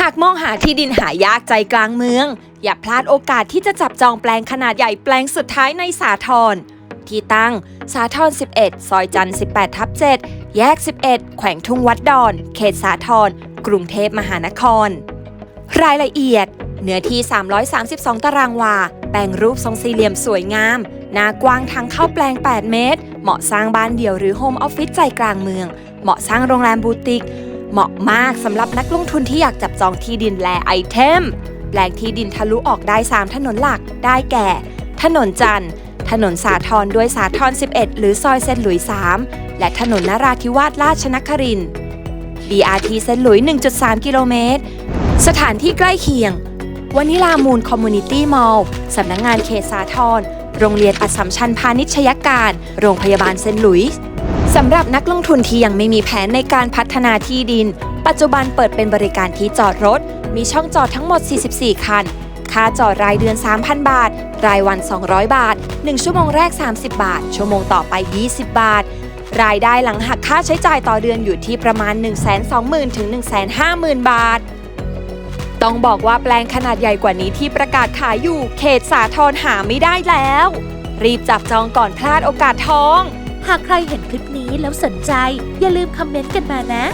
หากมองหาที่ดินหายากใจกลางเมือง อย่าพลาดโอกาสที่จะจับจองแปลงขนาดใหญ่แปลงสุดท้ายในสาทรที่ตั้ง สาทร11 ซอยจันทร์18 ทับ 7 แยก 11 แขวงทุ่งวัดดอน เขตสาทรกรุงเทพมหานคร รายละเอียด เนื้อที่ 332 ตารางวา แปลงรูปทรงสี่เหลี่ยมสวยงาม หน้ากว้างทางเข้าแปลง 8 เมตร เหมาะสร้างบ้านเดี่ยวหรือโฮมออฟฟิศใจกลางเมือง เหมาะสร้างโรงแรมบูติก เหมาะมากสำหรับนักลงทุนที่อยากจับจองที่ดินและไอเทมแปลงที่ดินทะลุออกได้ 3 ถนนหลักได้แก่ ถนนจันทร์ ถนนสาทรด้วยสาทร11 หรือซอยเซนต์หลุยส์3และถนนนราธิวาสราชนครินทร์ BRT เซนต์หลุยส์1.3 กิโลเมตร สถานที่ใกล้เคียงวานิลามูลคอมมูนิตี้มอลล์สำนักงงานเขตสาทรโรงเรียนอัสสัมชัญพาณิชยการ โรงพยาบาลเซนต์หลุยส์ สำหรับนักลงทุนที่ยังไม่มีแผนในการพัฒนาที่ดิน ปัจจุบันเปิดเป็นบริการที่จอดรถ มีช่องจอดทั้งหมด 44 คัน ค่าจอดรายเดือน 3,000 บาท รายวัน 200 บาท 1 ชั่วโมงแรก 30 บาท ชั่วโมงต่อไป 20 บาท รายได้หลังหักค่าใช้จ่ายต่อเดือนอยู่ที่ประมาณ 120,000ถึง150,000 บาท ต้องบอกว่าแปลงขนาดใหญ่กว่านี้ที่ประกาศขายอยู่ เขตสาทรหาไม่ได้แล้ว รีบจับจองก่อนพลาดโอกาสทอง หากใครเห็นคลิปนี้แล้วสนใจ อย่าลืมคอมเมนต์กันมานะ